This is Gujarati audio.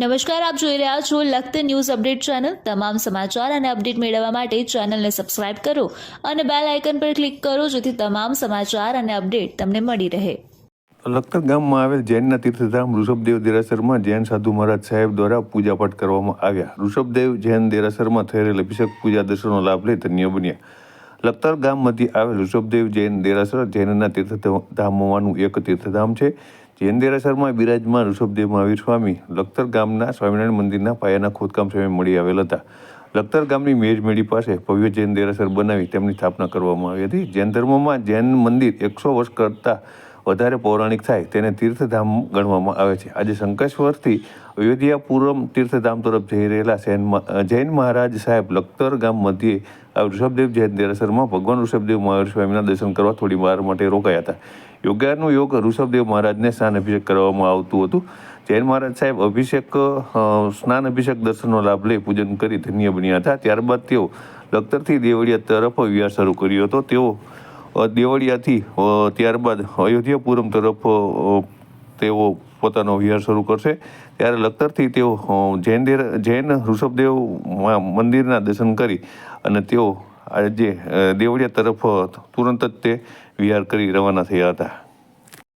નમસ્કાર, આપ જોઈ રહ્યા છો લખત ન્યૂઝ અપડેટ ચેનલ. તમામ સમાચાર અને અપડેટ મેળવવા માટે ચેનલને સબસ્ક્રાઇબ કરો અને બેલ આઇકન પર ક્લિક કરો જેથી તમામ સમાચાર અને અપડેટ તમને મળી રહે. લખતર ગામમાં આવેલ જૈનના તીર્થધામ ઋષભદેવ દેરાસરમાં જૈન સાધુ મહારાજ સાહેબ દ્વારા પૂજાપાઠ કરવામાં આવ્યા. ઋષભદેવ જૈન દેરાસરમાં થયેલ અભિષેક પૂજા દર્શનનો લાભ લઈ ધન્ય બન્યા. લખતર ગામમાંથી આવેલ ઋષભદેવ જૈન દેરાસર જૈનના તીર્થધામોમાંનું એક તીર્થધામ છે. જૈન શર્મા બિરાજમાન ઋષભદેવ મહાવીર સ્વામી લખતર ગામના સ્વામિનારાયણ મંદિરના પાયાના ખોદકામ સમયે મળી આવેલ હતા. લખતર ગામની મેજમેડી પાસે ભવ્ય જૈન દેરાસર બનાવી તેમની સ્થાપના કરવામાં આવી હતી. જૈન ધર્મમાં જૈન મંદિર એકસો વર્ષ કરતાં વધારે પૌરાણિક થાય તેને તીર્થધામ ગણવામાં આવે છે. આજે શંકેશ્વરથી અયોધ્યાપુરમ તીર્થધામ તરફ જઈ રહેલા જૈન જૈન મહારાજ સાહેબ લખતર ગામ મધ્યે ઋષભદેવ જૈન દેરાસરમાં ભગવાન ઋષભદેવ મહાવીર સ્વામીના દર્શન કરવા થોડી વાર માટે રોકાયા હતા. યોગાનું યોગ ઋષભદેવ મહારાજને સ્નાન અભિષેક કરવામાં આવતું હતું. જૈન મહારાજ સાહેબ અભિષેક સ્નાન અભિષેક દર્શનનો લાભ લઈ પૂજન કરી ધન્ય બન્યા હતા. ત્યારબાદ તેઓ લખતરથી દેવળિયા તરફ વિહાર શરૂ કર્યો હતો. તેઓ દેવળિયાથી ત્યારબાદ અયોધ્યાપુરમ તરફ તેઓ પોતાનો વિહાર શરૂ કરશે. ત્યારે લખતરથી તેઓ જૈન જૈન ઋષભદેવ મંદિરના દર્શન કરી અને તેઓ આજે દેવળિયા તરફ તુરંત જ તે વિહાર કરી રવાના થયા હતા.